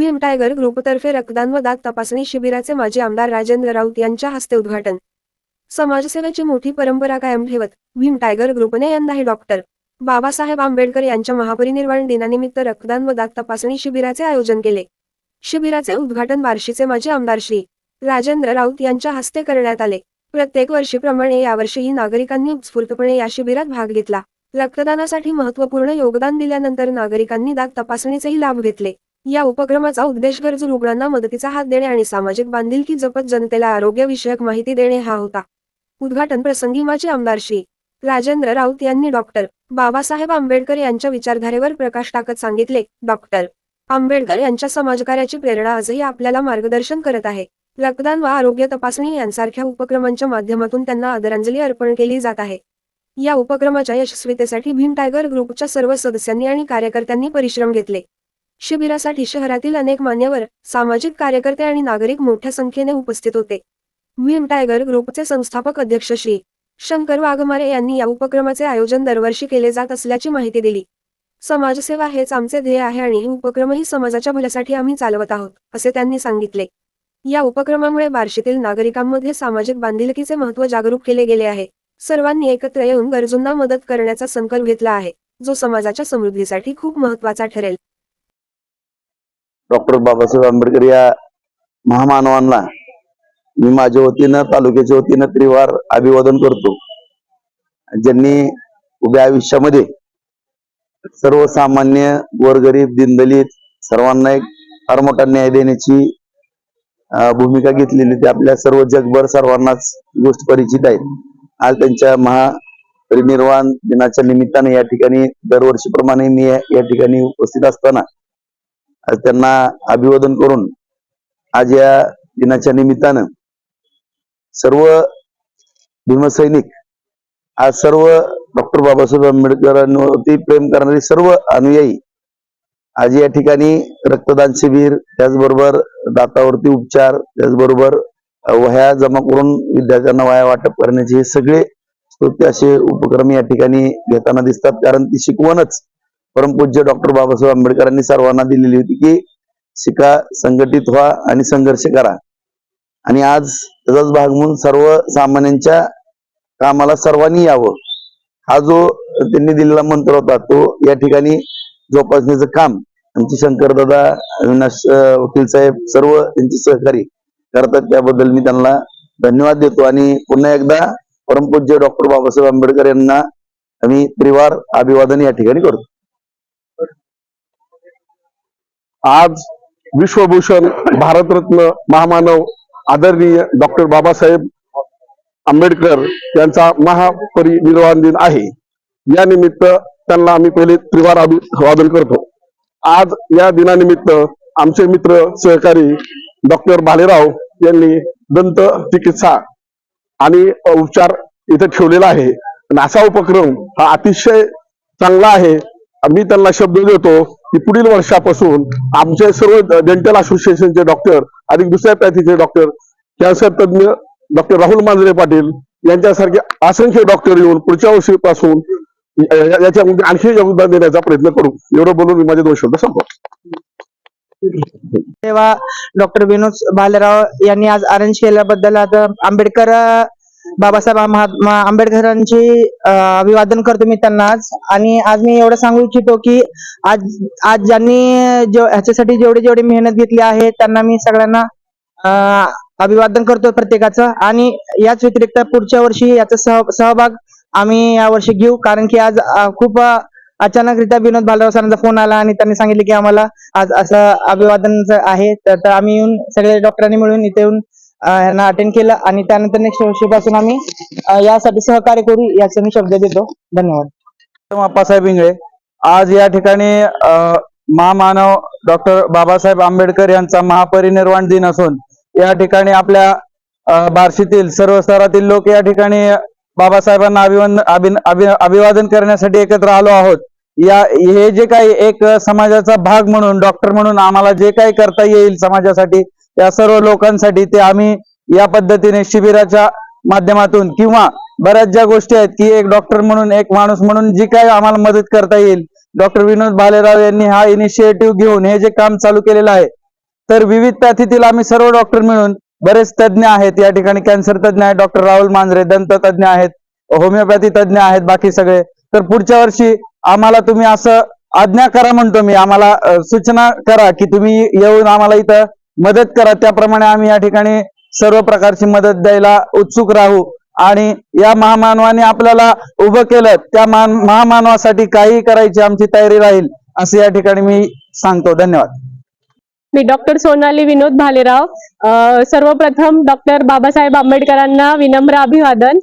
VM tiger ग्रुपतर्फे रक्तदान व दात तपासणी शिबिराचे माजी आमदार राजेंद्र राऊत यांच्या हस्ते उद्घाटन. समाजसेवेची मोठी परंपरा कायम ठेवत भीम टायगर ग्रुपने यंदाही डॉक्टर बाबासाहेब आंबेडकर यांच्या महापरिनिर्वाण दिनानिमित्त रक्तदान व दात तपासणी शिबिराचे आयोजन केले. शिबिराचे उद्घाटन बार्शीचे माजी आमदार श्री राजेंद्र राऊत यांच्या हस्ते करण्यात आले. प्रत्येक वर्षीप्रमाणे यावर्षीही नागरिकांनी उत्स्फूर्तपणे या शिबिरात भाग घेतला. रक्तदानासाठी महत्त्वपूर्ण योगदान दिल्यानंतर नागरिकांनी दात तपासणीचेही लाभ घेतले. या उपक्रमाचा उद्देश गरजू रुग्णांना मदतीचा हात देणे आणि सामाजिक बांधिलकी जपत जनतेला आरोग्यविषयक माहिती देणे हा होता. उद्घाटन प्रसंगी माजी आमदार श्री. राजेंद्र राऊत यांनी डॉक्टर बाबासाहेब आंबेडकर यांच्या विचारधारेवर प्रकाश टाकत सांगितले डॉक्टर आंबेडकर यांच्या समाजकार्याची प्रेरणा आजही आपल्याला मार्गदर्शन करत आहे. रक्तदान व आरोग्य तपासणी यांसारख्या उपक्रमांच्या माध्यमातून त्यांना आदरांजली अर्पण केली जात आहे. या उपक्रमाच्या यशस्वीतेसाठी भीम टायगर ग्रुपच्या सर्व सदस्यांनी आणि कार्यकर्त्यांनी परिश्रम घेतले. शिबिरासाठी शहरातील अनेक मान्यवर सामाजिक कार्यकर्ते आणि नागरिक मोठ्या संख्येने उपस्थित होते. व्हीम टायगर ग्रुपचे संस्थापक अध्यक्ष श्री. शंकर वाघमारे यांनी या उपक्रमाचे आयोजन दरवर्षी केले जात असल्याची माहिती दिली. समाजसेवा हेच आमचे ध्येय आहे आणि हे उपक्रमही समाजाच्या भल्यासाठी आम्ही चालवत आहोत असे त्यांनी सांगितले. या उपक्रमामुळे बार्शीतील नागरिकांमध्ये सामाजिक बांधिलकीचे महत्त्व जागरूक केले गेले आहे. सर्वांनी एकत्र येऊन गरजूंना मदत करण्याचा संकल्प घेतला आहे जो समाजाच्या समृद्धीसाठी खूप महत्त्वाचा ठरेल. डॉक्टर बाबासाहेब आंबेडकर या महामानवांना मी माझ्या वतीनं तालुक्याच्या वतीनं त्रिवार अभिवादन करतो. ज्यांनी उभ्या आयुष्यामध्ये सर्वसामान्य गोरगरीब दिनदलित सर्वांना एक फार मोठा न्याय देण्याची भूमिका घेतलेली ती आपल्या सर्व जगभर सर्वांनाच गोष्ट परिचित आहे. आज त्यांच्या महापरिनिर्वाण दिनाच्या निमित्ताने या ठिकाणी दरवर्षीप्रमाणे मी या ठिकाणी उपस्थित असताना त्यांना अभिवादन करून आज या दिनाच्या निमित्तानं सर्व भीमसैनिक आज सर्व डॉक्टर बाबासाहेब आंबेडकरांवरती प्रेम करणारे सर्व अनुयायी आज या ठिकाणी रक्तदान शिबिर त्याचबरोबर दातावरती उपचार त्याचबरोबर वह्या जमा करून विद्यार्थ्यांना वह्या वाटप करण्याचे हे सगळे स्तुत्य असे उपक्रम या ठिकाणी घेताना दिसतात. कारण ती शिकवणच परमपूज्य डॉक्टर बाबासाहेब आंबेडकरांनी सर्वांना दिलेली होती की शिका संघटित व्हा आणि संघर्ष करा. आणि आज त्याचाच भाग म्हणून सर्व सामान्यांच्या कामाला सर्वांनी यावं. हा जो त्यांनी दिलेला मंत्र होता तो या ठिकाणी जोपासण्याचं काम आमचे शंकरदादा अविनाश वकील साहेब सर्व त्यांचे सहकारी करतात. त्याबद्दल मी त्यांना धन्यवाद देतो. आणि पुन्हा एकदा परमपूज्य डॉक्टर बाबासाहेब आंबेडकर यांना आम्ही त्रिवार अभिवादन या ठिकाणी करतो. आज विश्वभूषण भारतरत्न महामानव आदरणीय डॉक्टर बाबासाहेब आंबेडकर यांचा महापरिनिर्वाण दिन आहे. या निमित्त त्यांना आम्ही पहिले त्रिवार अभिवादन करतो. आज या दिनानिमित्त आमचे मित्र सहकारी डॉक्टर भालेराव यांनी दंत चिकित्सा आणि उपचार इथे ठेवलेला आहे. आणि असा उपक्रम हा अतिशय चांगला आहे. मी त्यांना शब्द देतो की पुढील वर्षापासून आमचे सर्व डेंटल असोसिएशनचे डॉक्टर आणि दुसऱ्या पॅथीचे डॉक्टर कॅन्सर तज्ज्ञ डॉक्टर राहुल मांजरे पाटील यांच्यासारखे असंख्य डॉक्टर येऊन पुढच्या वर्षीपासून याच्यामध्ये आणखी योगदान देण्याचा प्रयत्न करू. एवढं बोलून मी माझे दोन शब्द संपवतो. तेव्हा डॉक्टर विनोद भालेराव यांनी आज अरेंज केल्याबद्दल आता आंबेडकर बाबासाहेब महात्मा आंबेडकरांची अभिवादन करतो मी त्यांना आज आणि आज मी एवढं सांगू इच्छितो की आज आज ज्यांनी ह्याच्यासाठी जेवढी जेवढी मेहनत घेतली आहे त्यांना मी सगळ्यांना अभिवादन करतो प्रत्येकाचं. आणि याच व्यतिरिक्त पुढच्या वर्षी याचा सह सहभाग आम्ही या वर्षी घेऊ. कारण की आज खूप अचानकरित्या विनोद भालराव सरांचा फोन आला आणि त्यांनी सांगितले की आम्हाला आज असं अभिवादन आहे. तर आम्ही येऊन सगळे डॉक्टरांनी मिळून इथे येऊन यांना अटेंड केलं आणि त्यानंतर नेक्स्ट वर्षीपासून आम्ही यासाठी सहकार्य करू याचा मी शब्द देतो. धन्यवाद. अप्पासाहेब इंगळे आज या ठिकाणी महामानव डॉक्टर बाबासाहेब आंबेडकर यांचा महापरिनिर्वाण दिन असून या ठिकाणी आपल्या बार्शीतील सर्व स्तरातील लोक या ठिकाणी बाबासाहेबांना अभिवंदन अभिवादन करण्यासाठी एकत्र आलो आहोत. या हे जे काही एक समाजाचा भाग म्हणून डॉक्टर म्हणून आम्हाला जे काही करता येईल समाजासाठी या सर्व लोकांसाठी ते आम्ही या पद्धतीने शिबिराच्या माध्यमातून किंवा बऱ्याच ज्या गोष्टी आहेत की एक डॉक्टर म्हणून एक माणूस म्हणून जी काय आम्हाला मदत करता येईल डॉक्टर विनोद भालेराव यांनी हा इनिशिएटिव्ह घेऊन हे जे काम चालू केलेलं आहे तर विविध पॅथीतील आम्ही सर्व डॉक्टर मिळून बरेच तज्ज्ञ आहेत. या ठिकाणी कॅन्सर तज्ज्ञ आहेत डॉक्टर राहुल मांजरे दंत तज्ज्ञ आहेत होमिओपॅथी तज्ज्ञ आहेत बाकी सगळे. तर पुढच्या वर्षी आम्हाला तुम्ही असं आज्ञा करा म्हणतो मी आम्हाला सूचना करा की तुम्ही येऊन आम्हाला इथं मदत करा. त्याप्रमाणे आम्ही या ठिकाणी सर्व प्रकारची मदत द्यायला उत्सुक राहू. आणि या महामानवाने आपल्याला उभं केलं त्या महामानवासाठी काही करायची आमची तयारी राहील असं या ठिकाणी मी सांगतो. धन्यवाद. मी डॉक्टर सोनाली विनोद भालेराव सर्वप्रथम डॉक्टर बाबासाहेब आंबेडकरांना विनम्र अभिवादन.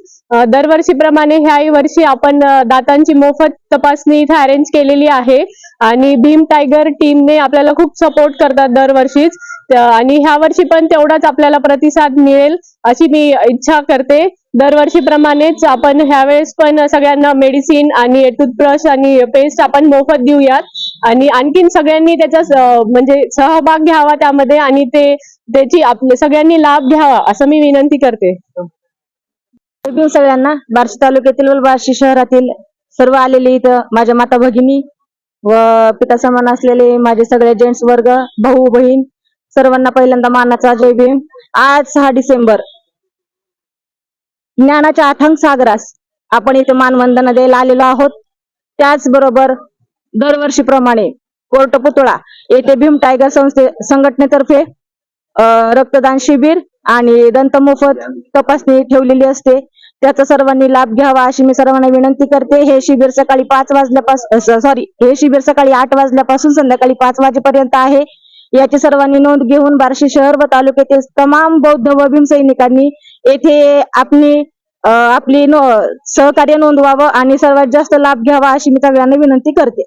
दरवर्षीप्रमाणे ह्याही वर्षी आपण दातांची मोफत तपासणी इथे अरेंज केलेली आहे. आणि भीम टायगर टीमने आपल्याला खूप सपोर्ट करतात दरवर्षीच. आणि ह्या वर्षी पण तेवढाच आपल्याला प्रतिसाद मिळेल अशी मी इच्छा करते. दरवर्षीप्रमाणेच आपण ह्यावेळेस पण सगळ्यांना मेडिसिन आणि टूथब्रश आणि पेस्ट आपण मोफत देऊयात. आणि आणखीन सगळ्यांनी त्याचा म्हणजे सहभाग घ्यावा त्यामध्ये आणि ते त्याची आपले सगळ्यांनी लाभ घ्यावा असं मी विनंती करते. सगळ्यांना. बार्शी तालुक्यातील व बार्शी शहरातील सर्व आलेले इथं माझ्या माता भगिनी व पिता समान असलेले माझे सगळे जेंट्स वर्ग भाऊ बहीण सर्वांना पहिल्यांदा मानाचा जय भीम. आज सहा डिसेंबर. ज्ञानाच्या अथांग सागरास आपण इथे मानवंदना द्यायला आलेलो आहोत. त्याचबरोबर दरवर्षीप्रमाणे कोर्ट पुतळा येथे भीम टायगर संस्थे संघटनेतर्फे रक्तदान शिबिर आणि दंत मोफत तपासणी ठेवलेली असते. त्याचा सर्वांनी लाभ घ्यावा अशी मी सर्वांना विनंती करते. हे शिबिर सकाळी पाच वाजल्यापासून सॉरी हे शिबिर सकाळी आठ वाजल्यापासून संध्याकाळी पाच वाजेपर्यंत आहे. याची सर्वांनी नोंद घेऊन बार्शी शहर व तालुक्यातील तमाम बौद्ध व भीम सैनिकांनी येथे आपली आपली नो सहकार्य नोंदवावं आणि सर्वात जास्त लाभ घ्यावा अशी मी सगळ्यांना विनंती करते.